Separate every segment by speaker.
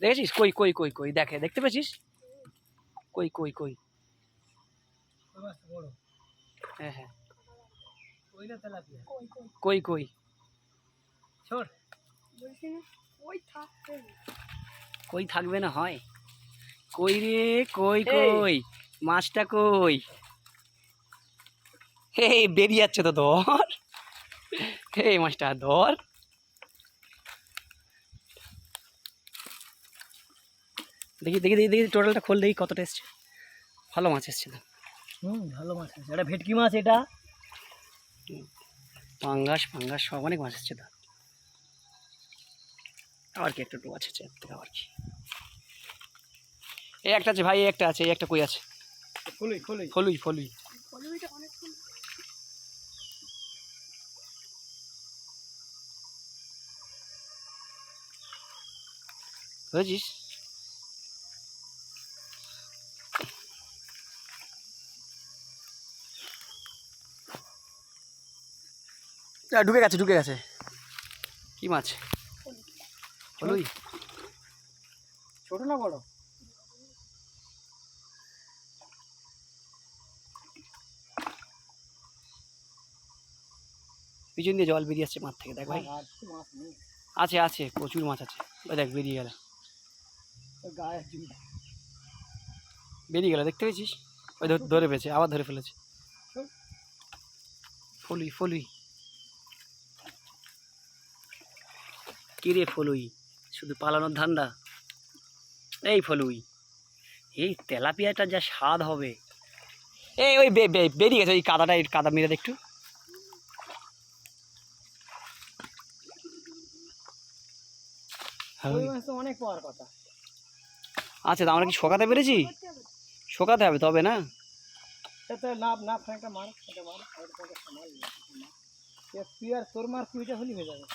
Speaker 1: দেখেছিস? কই কই কই কই দেখে দেখতে পেয়েছিস? কই কই কই? হ্যাঁ হ্যাঁ। কই কই? কই থাকবে না হয়। কই রে কই কই? মাছটা কই? হে বেরিয়ে যাচ্ছে তো ধর। এই মাছটা ধর। দেখি দেখি দেখি দেখি টোটালটা খোল দেখি কতটা এসছে ভালো মাছ এসছে তো।
Speaker 2: হুম ভালো মাছ আছে এটা ভেটকি মাছ এটা?
Speaker 1: পাঙ্গাস পাঙ্গাস সব অনেক মাছ এসছে তো। আবার কি একটু মাছ আছে আবার কি? এই একটা আছে ভাই এই একটা আছে এই একটা কই আছে?
Speaker 2: খুলুই খুলুই।
Speaker 1: ফলুই ফলুই বুঝেছিস? ঢুকে গেছে ঢুকে গেছে। কি মাছ? ফলুই
Speaker 2: ছোট না বড়?
Speaker 1: পিছন দিয়ে জল বেরিয়ে আসছে মাঠ থেকে দেখ ভাই। আছে আছে প্রচুর মাছ আছে। ওই দেখ বেরিয়ে গেল। বেরিয়ে গেল দেখতে পেয়েছিস? ওই ধরে পেয়েছে আবার ধরে ফেলেছে। ফলুই ফলুই কি রে ফলুই? শুধু পালানোর ধান্দা? এই ফলুই এই তেলাপিয়াটা যা স্বাদ হবে। এই ওই বেরিয়ে গেছে ওই কাদাটা এই কাদা মেরে একটু।
Speaker 2: ওই অনেক পাওয়ার কথা।
Speaker 1: আচ্ছা তা আমরা কি শোকাতে পেরেছি? শোকাতে হবে তবে না?
Speaker 2: মার মার তোর মার হলি হয়ে যাবে।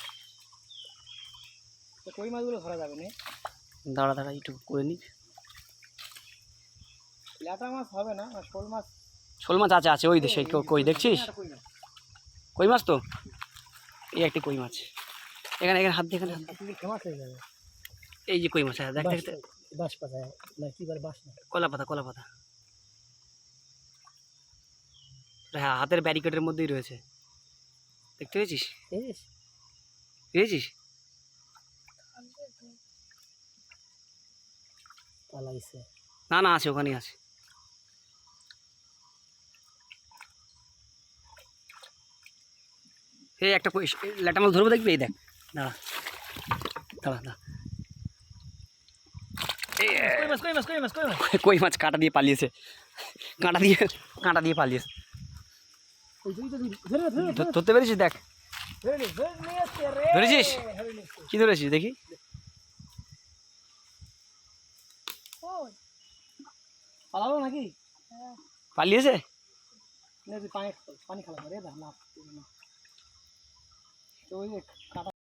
Speaker 2: কই মাছগুলো ধরা যাবে না?
Speaker 1: দাঁড়া দাঁড়া একটু করে নিক।
Speaker 2: ল্যাটা মাছ হবে না শোল মাছ?
Speaker 1: শোল মাছ আছে আছে ওই দেশে কই দেখছিস?
Speaker 2: কই মাছ
Speaker 1: তো? এই একটি কই মাছ। এখানে এখানে হাত দিয়ে হাত
Speaker 2: হয়ে যাবে?
Speaker 1: এই যে কই মাছ হ্যাঁ দেখ দেখ দেখ।
Speaker 2: বাস পাতা না কি বাস না।
Speaker 1: কলা পাতা কলা পাতা। হ্যাঁ হাতের ব্যারিকেডের মধ্যেই রয়েছে। দেখতে পেয়েছিস? পেয়েছিস?
Speaker 2: পালাইছে
Speaker 1: না না আছে ওখানেই আছে। এই একটা কই ল্যাটা মাছ ধরবো দেখবি? এই দেখ। দাঁড়া। দাঁড়া দাঁড়া। এই,
Speaker 2: কই মাছ কই মাছ কই মাছ কই মাছ?
Speaker 1: কই মাছ কাঁটা দিয়ে পালিয়েছে? কাঁটা দিয়ে কাঁটা দিয়ে পালিয়েছে। ধরতে পেরেছিস? দেখ। ধরেছিস? কি ধরেছিস? দেখি।
Speaker 2: পালালো নাকি?
Speaker 1: পালিয়েছে?
Speaker 2: না তুই পানি পানি খালা রে না না। তো ওই কাটা